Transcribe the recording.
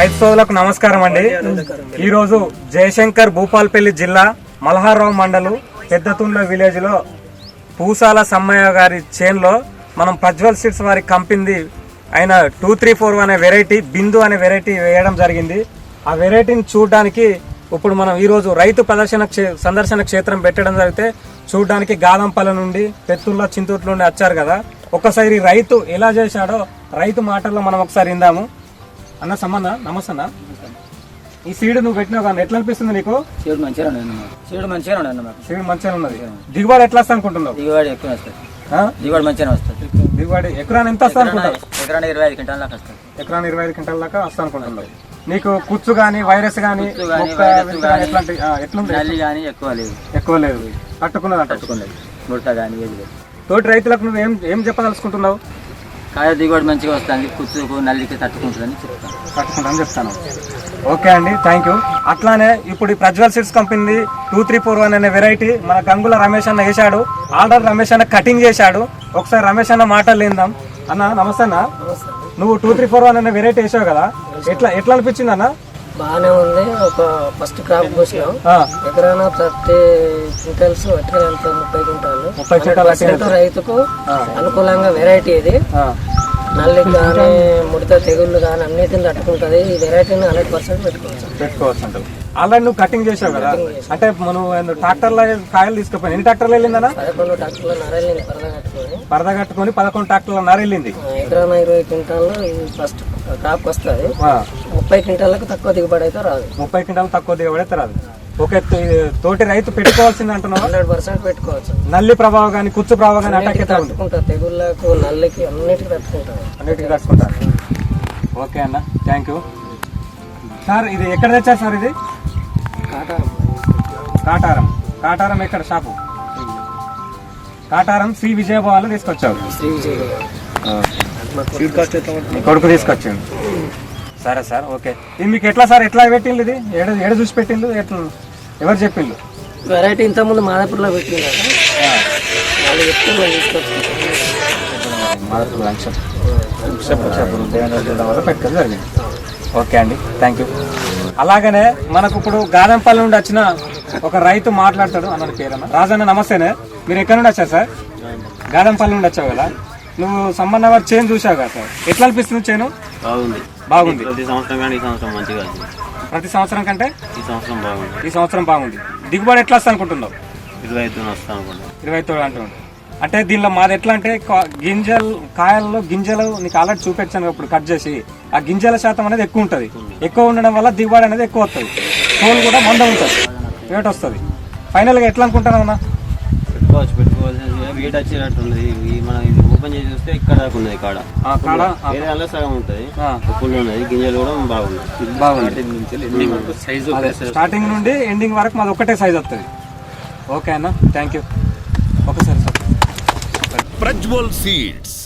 రైతు సోదరులకు నమస్కారం అండి. ఈరోజు జయశంకర్ భూపాల్పల్లి జిల్లా మల్హారావు మండలు పెద్దతుండ్ల విలేజ్లో పూసాల సమ్మయ్య గారి చేన్లో మనం ప్రజ్వల్ సీడ్స్ వారి కంపింది అయిన టూ త్రీ ఫోర్ అనే వెరైటీ బిందు అనే వెరైటీ వేయడం జరిగింది. ఆ వెరైటీని చూడడానికి ఇప్పుడు మనం ఈరోజు రైతు ప్రదర్శన క్షే- సందర్శన క్షేత్రం పెట్టడం జరిగితే చూడడానికి గాదంపల్ల నుండి పెత్తుల్లో చింతూట్ల నుండి వచ్చారు కదా. ఒక్కసారి రైతు ఎలా చేశాడో రైతు మాటల్లో మనం ఒకసారి ఇందాము అన్న సంబంధ? నమస్తే అన్న ఈ సీడ్ నువ్వు పెట్టినావు కానీ ఎట్లా అనిపిస్తుంది నీకు? సీడ్ మంచిగా ఉండండి సీడ్ మంచిగా ఉండండి మాకు. సీడ్ మంచిగా ఉన్నది. దిగుబడి ఎట్లా వస్తా అనుకుంటున్నావు? దిగుబడి ఎక్కువ వస్తుంది? దిగుబడి మంచిగా వస్తుంది. దిగుబడి ఎకరాన్ని ఎంత వస్తా అనుకుంటావు ఎకరాన ఇరవై ఐదు క్వింటాల దాకా వస్తుంది. ఎకరాన్ని ఇరవై ఐదు క్వింటాల దాకా వస్తా అనుకుంటున్నావు. నీకు కుచ్చు గానీ వైరస్ గానీ, ఎట్లాంటి ఎట్లుంది? నల్లి కానీ ఎక్కువ లేదు. ఎక్కువ లేదు. తట్టుకున్నది? అంట తట్టుకున్నది. ముడత కానీ ఏది లేదు. తోటి రైతులకు నువ్వు ఏం ఏం చెప్పదలుచుకుంటున్నావు? కాయ దిగుబడి మంచిగా వస్తుంది కుచ్చుకు నల్లికి తట్టుకుంటుందని చెప్తాను. తట్టుకుంటాను చెప్తాను. ఓకే అండి థ్యాంక్ యూ అట్లానే ఇప్పుడు ఈ Prajwal seeds company two three four one అనే వెరైటీ మన గంగుల రమేష్ అన్న వేశాడు. ఆర్డర్ రమేష్ అన్న కటింగ్ చేశాడు. ఒకసారి రమేష్ అన్న మాటలు ఏందాం అన్న నమస్తే అన్న. నువ్వు టూ త్రీ ఫోర్ వన్ అనే వెరైటీ వేసావు కదా. ఎట్లా ఎట్లా అనిపించింది అన్న? బాగానే ఉంది. ఒక ఫస్ట్ క్రాప్ కోసినాం. ఆ, ఎకరాన థర్టీ క్వింటల్స్ ముప్పై క్వింటాలు. రైతుకు అనుకూలంగా వెరైటీ ఇది. ఆ, నల్లికి కానీ ముడత తెగుళ్ళు కానీ అన్నిటిని తట్టుకుంటది. ఈ వెరైటీని హండ్రెడ్ పర్సెంట్ పెట్టుకోవచ్చు పెట్టుకోవచ్చు. అంటారు ఆల్రెడీ నువ్వు కటింగ్ చేసావు కదా. అంటే మనం ట్రాక్టర్లో కాయలు తీసుకుపోయి ఎన్ని ట్రాక్టర్లు వెళ్ళిందన్నా? పదకొండు డాక్టర్ల నరాలని పరద కట్టుకొని. పరద కట్టుకొని పదకొండు ట్రాక్టర్ల నర వెళ్ళింది ఆ, ఎకరాన ఇరవై క్వింటాల్లో ఫస్ట్ క్రాప్ వస్తుంది. ముప్పై క్వింటాలకు తక్కువ దిగుబడి అయితే రాదు. ముప్పై క్వింటాలు తక్కువ దిగబడితే రాదు. ఓకే తో- తోటి రైతు పెట్టుకోవాల్సింది అంటున్నావా? హండ్రెడ్ పర్సెంట్ పెట్టుకోవచ్చు. నల్లి ప్రభావం కానీ కుచ్చు ప్రభావం కానీ అటాక్ అయితే ఉంది తెగుళ్ళకు నల్లికి అన్నిటికీ తట్టుకుంటుంది అన్నిటికీ ఓకే అన్న థ్యాంక్ యూ. సార్ ఇది ఎక్కడ తెచ్చారు సార్ ఇది? కాటారం. కాటారం. కాటారం ఎక్కడ? షాపు. కాటారం శ్రీ విజయభావాలు తీసుకొచ్చావు కొడుకు తీసుకొచ్చిండు. సరే సార్ ఓకే. ఇది మీకు ఎట్లా సార్? ఎట్లా పెట్టిండు ఇది? ఎడ ఎడ చూసి పెట్టిండు ఎట్లా? ఎవరు చెప్పిండు వెరైటీ ఇంతకుముందు మాదాపూర్లో పెట్టింది కదా. వాళ్ళు చెప్తే మేము తీసుకొచ్చుకుంటాం పెట్టడం జరిగింది. ఓకే అండి థ్యాంక్ యూ అలాగనే మనకు ఇప్పుడు గాదంపల్లి నుండి వచ్చిన ఒక రైతు మాట్లాడతాడు అన్న పేరన్న రాజన్న నమస్తేనే. మీరు ఎక్కడ నుండి వచ్చారు సార్? గాదంపల్లి నుండి వచ్చావు కదా. నువ్వు సంబంధ వారి చేను చూసావు కదా సార్. ఎట్లా అనిపిస్తుంది చేను? బాగుంది. బాగుంది. ప్రతి సంవత్సరం కానీ ఈ సంవత్సరం మంచిగా ఉంది. ప్రతి సంవత్సరం కంటే? ఈ సంవత్సరం బాగుంది. ఈ సంవత్సరం బాగుంది. దిగుబడి ఎట్లా వస్తా అనుకుంటున్నావు? ఇరవై ఐదు వస్తాను అనుకుంటున్నాను ఇరవై తోడు అంటున్నాడు అంటే దీనిలో మాది ఎట్లా అంటే కా- గింజలు కాయల్లో గింజలు నీకు ఆల్రెడీ చూపించాను ఇప్పుడు కట్ చేసి. ఆ గింజల శాతం అనేది ఎక్కువ ఉంటుంది. ఎక్కువ ఉండడం వల్ల దిగుబడి అనేది ఎక్కువ వస్తుంది. తోలు కూడా మంద ఉంటుంది. రేట్ వస్తుంది. ఫైనల్గా ఎట్లా అనుకుంటున్నావు అన్న? పెట్టుకోవచ్చు పెట్టుకోవాల్సింది వెయిట్ వచ్చేటట్టు ఉంది ఈ మనం ఇది ఓపెన్ చేసి చూస్తే ఇక్కడ దాకా ఉన్నది కాడ. ఆ కాడ సగం ఉంటుంది. ఆ, ఫుల్ ఉన్నది. గింజలు కూడా బాగున్నాయి. బాగుంది అదే స్టార్టింగ్ నుండి ఎండింగ్ వరకు మాది ఒకటే సైజ్ వస్తుంది. ఓకే అన్న thank you okay sir sir. Prajwal seeds.